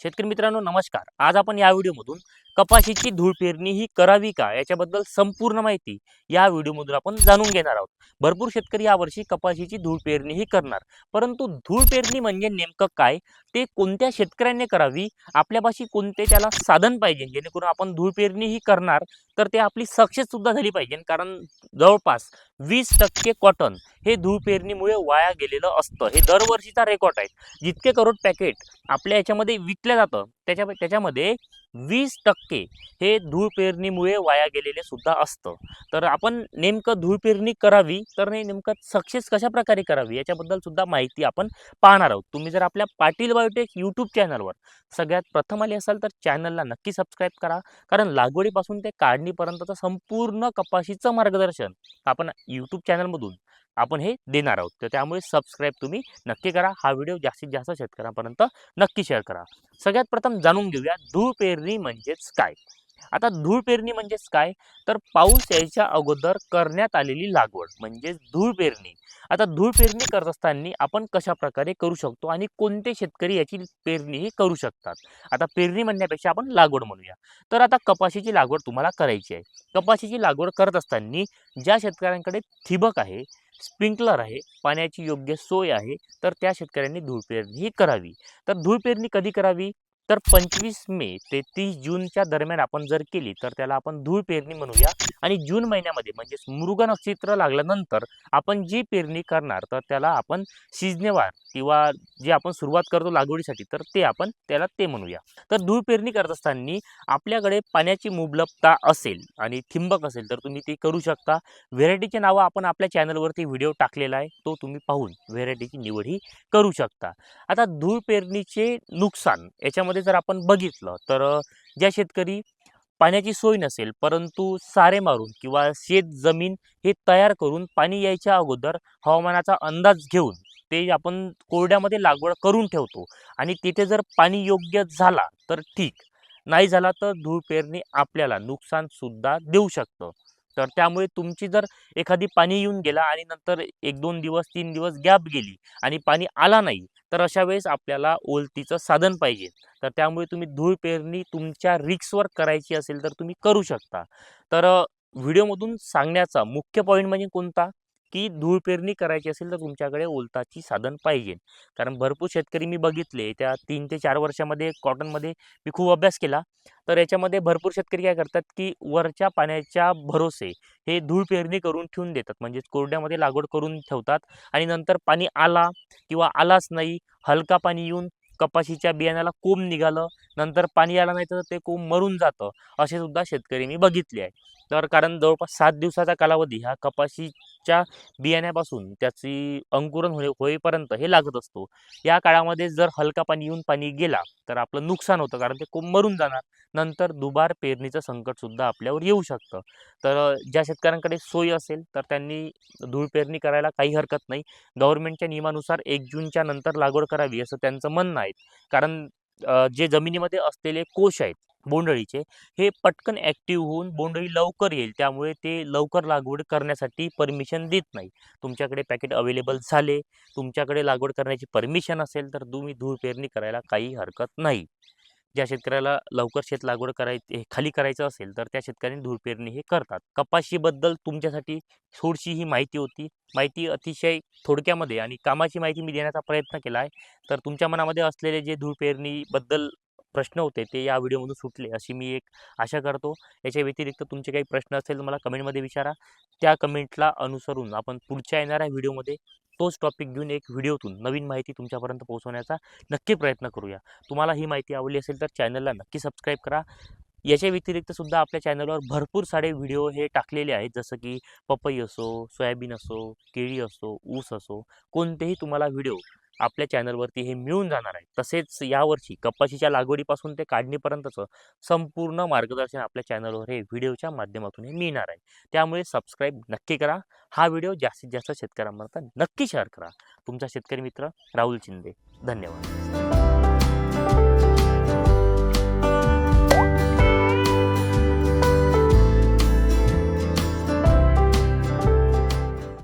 शेतकरी मित्रांनो नमस्कार. आज आपण या व्हिडिओमधून कपाशीची धूळ पेरणी ही करावी का याच्याबद्दल संपूर्ण माहिती या व्हिडिओमधून आपण जाणून घेणार आहोत. भरपूर शेतकरी यावर्षी कपाशीची धूळ पेरणी ही करणार. परंतु धूळ पेरणी म्हणजे नेमकं काय? ते कोणत्या शेतकऱ्यांनी करावी? आपल्यापाशी कोणते त्याला साधन पाहिजे? जेणेकरून आपण धूळ पेरणी ही करणार तर ते आपली सक्सेस सुद्धा झाली पाहिजे. कारण जवळपास वीस टक्के कॉटन हे धूळ पेरणीमुळे वाया गेलेलं असतं. हे दरवर्षीचा रेकॉर्ड आहे. जितके करोड पॅकेट आपल्या याच्यामध्ये विक विकलं जातं. त्याच्या त्याच्यामध्ये वीस टक्के हे धूळ पेरणीमुळे वाया गेलेले सुद्धा असतं. तर आपण नेमकं धूळ पेरणी करावी तर नाही नेमकं सक्सेस कशा प्रकारे करावी याच्याबद्दल सुद्धा माहिती आपण पाहणार आहोत. तुम्ही जर आपल्या पाटील बायोटेक यूट्यूब चॅनलवर सगळ्यात प्रथम आले असाल तर चॅनलला नक्की सबस्क्राईब करा. कारण लागवडीपासून ते काढणीपर्यंतचं संपूर्ण कपाशीचं मार्गदर्शन आपण यूट्यूब चॅनलमधून आपण हे देणार आहोत. तर त्यामुळे सबस्क्राईब तुम्ही नक्की करा. हा व्हिडिओ जास्तीत जास्त शेतकऱ्यांपर्यंत नक्की शेअर करा. सगळ्यात प्रथम जाणून घेऊया धूळ पेरणी म्हणजेच काय? आता धूळ पेरणी म्हणजेच काय? तर पाऊस यायच्या अगोदर करण्यात आलेली लागवड म्हणजेच धूळ पेरणी. आता धूळ पेरणी करत असताना आपण कशा प्रकारे करू शकतो आणि कोणते शेतकरी याची पेरणी ही करू शकतात? आता पेरणी म्हणण्यापेक्षा आपण लागवड म्हणूया. तर आता कपाशीची लागवड तुम्हाला करायची आहे. कपाशीची लागवड करत असताना ज्या शेतकऱ्यांकडे ठिबक आहे स्प्रिंकलर आहे पाण्याची योग्य सोय आहे तर त्या शेतकऱ्यांनी धूळ पेरणी ही करावी. तर धूळ पेरणी कधी करावी? तर पंचवीस मे ते तीस जूनच्या दरम्यान आपण जर केली तर त्याला आपण धूळ पेरणी म्हणूया. आणि जून महिन्यामध्ये म्हणजेच मृग नक्षत्र लागल्यानंतर आपण जी पेरणी करणार तर त्याला आपण शिजनेवार किंवा जे आपण सुरुवात करतो लागवडीसाठी तर ते आपण त्याला ते म्हणूया. तर धूळ पेरणी करत असताना आपल्याकडे पाण्याची मुबलकता असेल आणि थिंबक असेल तर तुम्ही ते करू शकता. व्हेरायटीचे नावं आपण आपल्या चॅनलवरती व्हिडिओ टाकलेला आहे तो तुम्ही पाहून व्हेरायटीची निवड ही करू शकता. आता धूळ पेरणीचे नुकसान याच्यामध्ये जर आपण बघितलं तर ज्या शेतकरी पाण्याची सोय नसेल परंतु सारे मारून किंवा शेत जमीन हे तयार करून पाणी यायच्या अगोदर हवामानाचा अंदाज घेऊन ते आपण कोरड्यामध्ये लागवड करून ठेवतो आणि तिथे जर पाणी योग्य झाला तर ठीक. नाही झाला तर धूळ पेरणी आपल्याला नुकसान सुद्धा देऊ शकतं. तर त्यामुळे तुमची जर एखादी पाणी येऊन गेला आणि नंतर एक दोन दिवस तीन दिवस गॅप गेली आणि पाणी आला नाही तर अशा वेळेस आपल्याला ओलतीचं साधन पाहिजे. तर त्यामुळे तुम्ही धूळ पेरणी तुमच्या रिक्सवर करायची असेल तर तुम्ही करू शकता. तर व्हिडिओमधून सांगण्याचा मुख्य पॉईंट म्हणजे कोणता? ती धूळ पेरणी करायची असेल तर तुमच्याकडे ओलताची साधन पाहिजे. कारण भरपूर शेतकरी मी बघितले त्या तीन ते चार वर्षामध्ये कॉटनमध्ये मी खूप अभ्यास केला. तर याच्यामध्ये भरपूर शेतकरी काय करतात की वरच्या पाण्याच्या भरोसे हे धूळ पेरणी करून ठेवून देतात. म्हणजेच कोरड्यामध्ये लागवड करून ठेवतात आणि नंतर पाणी आला किंवा आलाच नाही हलका पाणी येऊन कपाशीच्या बियाण्याला कोंब निघालं नंतर पाणी आलं नाही तर ते कोंब मरून जातं असे सुद्धा शेतकरी मी बघितले आहे. तर कारण जवळपास सात दिवसाचा कालावधी हा कपाशीच्या बियाण्यापासून त्याची अंकुरण होणे होईपर्यंत हे लागत असतो. या काळामध्ये जर हलका पाणी येऊन पाणी गेला तर आपलं नुकसान होतं कारण ते कोंब मरून जाणार. नंतर दुबार पेरणीचं संकटसुद्धा आपल्यावर येऊ शकतं. तर ज्या शेतकऱ्यांकडे सोय असेल तर त्यांनी धूळ पेरणी करायला काही हरकत नाही. गव्हर्नमेंटच्या नियमानुसार एक जूनच्या नंतर लागवड करावी असं त्यांचं म्हणणं आहे. कारण जे जमिनीमध्ये असलेले कोश आहेत बोंडळीचे हे पटकन ॲक्टिव्ह होऊन बोंडळी लवकर येईल. त्यामुळे ते लवकर लागवड करण्यासाठी परमिशन देत नाही तुमच्याकडे पॅकेट अवेलेबल झाले तुमच्याकडे लागवड करण्याची परमिशन असेल तर तुम्ही धूळ पेरणी करायला काही हरकत नाही. ज्या शेतकऱ्याला लवकर शेत लागवड करायची खाली करायचं असेल तर त्या शेतकऱ्यांनी धूर पेरणी हे करतात. कपाशीबद्दल तुमच्यासाठी थोडीशी ही माहिती होती. माहिती अतिशय थोडक्यामध्ये आणि कामाची माहिती मी देण्याचा प्रयत्न केला आहे. तर तुमच्या मनामध्ये असलेले जे धूर पेरणीबद्दल प्रश्न होते ते या व्हिडिओमधून सुटले अशी मी एक आशा करतो. याच्या व्यतिरिक्त तुमचे काही प्रश्न असेल तर मला कमेंटमध्ये विचारा. त्या कमेंटला अनुसरून आपण पुढच्या येणाऱ्या व्हिडिओमध्ये तोच टॉपिक घेऊन एक व्हिडिओतून नवीन माहिती तुमच्यापर्यंत पोहोचवण्याचा नक्की प्रयत्न करूया. तुम्हाला ही माहिती आवडली असेल तर चॅनलला नक्की सबस्क्राईब करा. याच्या व्यतिरिक्त सुद्धा आपल्या चॅनलवर भरपूर सारे व्हिडिओ हे टाकलेले आहेत. जसं की पपई असो सोयाबीन असो केळी असो ऊस असो कोणतेही तुम्हाला व्हिडिओ आपल्या चॅनलवरती हे मिळून जाणार आहे. तसेच यावर्षी कपाशीच्या लागवडीपासून ते काढणीपर्यंतचं संपूर्ण मार्गदर्शन आपल्या चॅनलवर हे व्हिडिओच्या माध्यमातून हे मिळणार आहे. त्यामुळे सबस्क्राईब नक्की करा. हा व्हिडिओ जास्तीत जास्त शेतकऱ्यांपर्यंत नक्की शेअर करा. तुमचा शेतकरी मित्र राहुल शिंदे. धन्यवाद.